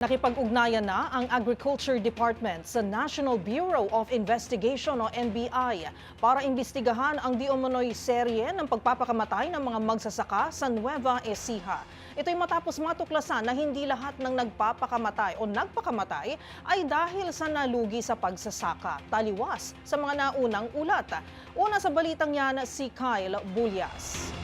Nakipag-ugnayan na ang Agriculture Department sa National Bureau of Investigation o NBI para imbestigahan ang di serye ng pagpapakamatay ng mga magsasaka sa Nueva Ecija. Ito'y matapos matuklasan na hindi lahat ng nagpapakamatay o nagpakamatay ay dahil sa nalugi sa pagsasaka. Taliwas sa mga naunang ulat. Una sa balitang yan si Kyle Bulyas.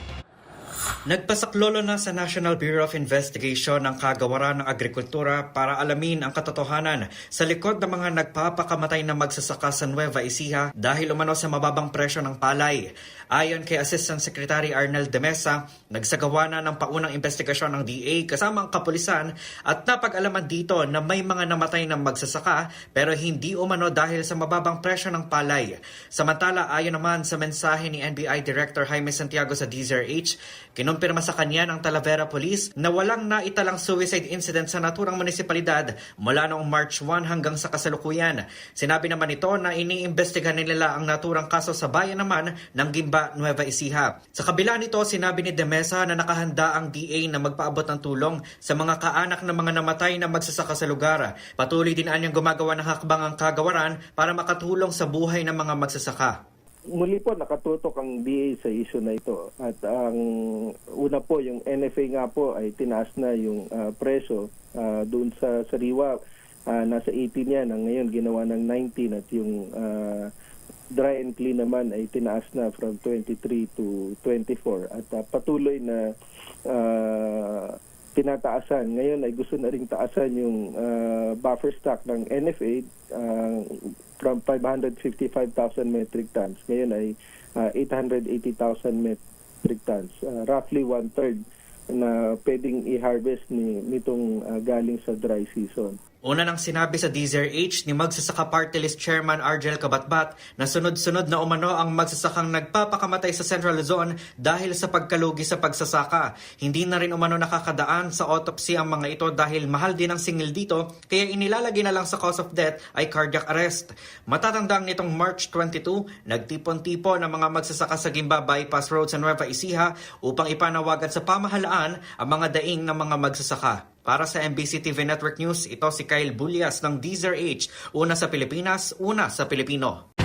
Nagpasaklolo na sa National Bureau of Investigation ang kagawaran ng agrikultura para alamin ang katotohanan sa likod ng mga nagpapakamatay na magsasaka sa Nueva Ecija dahil umano sa mababang presyo ng palay. Ayon kay Assistant Secretary Arnel de Mesa, nagsagawa na ng paunang investigasyon ng DA kasama ang kapulisan at napag-alaman dito na may mga namatay ng magsasaka pero hindi umano dahil sa mababang presyo ng palay. Samantala, ayon naman sa mensahe ni NBI Director Jaime Santiago sa DZRH, kinumpirma sa kanya ng Talavera Police na walang naitalang suicide incident sa naturang munisipalidad mula noong March 1 hanggang sa kasalukuyan. Sinabi naman ito na iniimbestigahan nila ang naturang kaso sa bayan naman ng Gimba, Nueva Ecija. Sa kabila nito, sinabi ni Demesa na nakahanda ang DA na magpaabot ng tulong sa mga kaanak ng mga namatay na magsasaka sa lugar. Patuloy din anyang gumagawa ng hakbang ang kagawaran para makatulong sa buhay ng mga magsasaka. Muli po nakatutok ang DA sa issue na ito. At ang una po yung NFA nga po ay tinaas na yung ah, presyo ah, doon sa sariwa. Ah, nasa 18 yan ang ngayon ginawa ng 19 at yung ah, dry and clean naman ay tinaas na from 23 to 24 at ah, patuloy na ah, tinataasan. Ngayon ay gusto na ring taasan yung ah, buffer stock ng NFA ah, from 555,000 metric tons. Ngayon ay ah, 880,000 metric tons. Ah, roughly one-third na pwedeng i-harvest ni, nitong ah, galing sa dry season. Una nang sinabi sa DZRH ni Magsasaka Party List Chairman Argel Kabatbat na sunod-sunod na umano ang magsasakang nagpapakamatay sa Central Luzon dahil sa pagkalugi sa pagsasaka. Hindi na rin umano nakakadaan sa autopsy ang mga ito dahil mahal din ang singil dito kaya inilalagay na lang sa cause of death ay cardiac arrest. Matatandang nitong March 22, nagtipon-tipo ng mga magsasaka sa Gimba Bypass Road sa Nueva Ecija upang ipanawagan sa pamahalaan ang mga daing ng mga magsasaka. Para sa MBC TV Network News, ito si Kyle Bulyas ng DZRH, una sa Pilipinas, una sa Pilipino.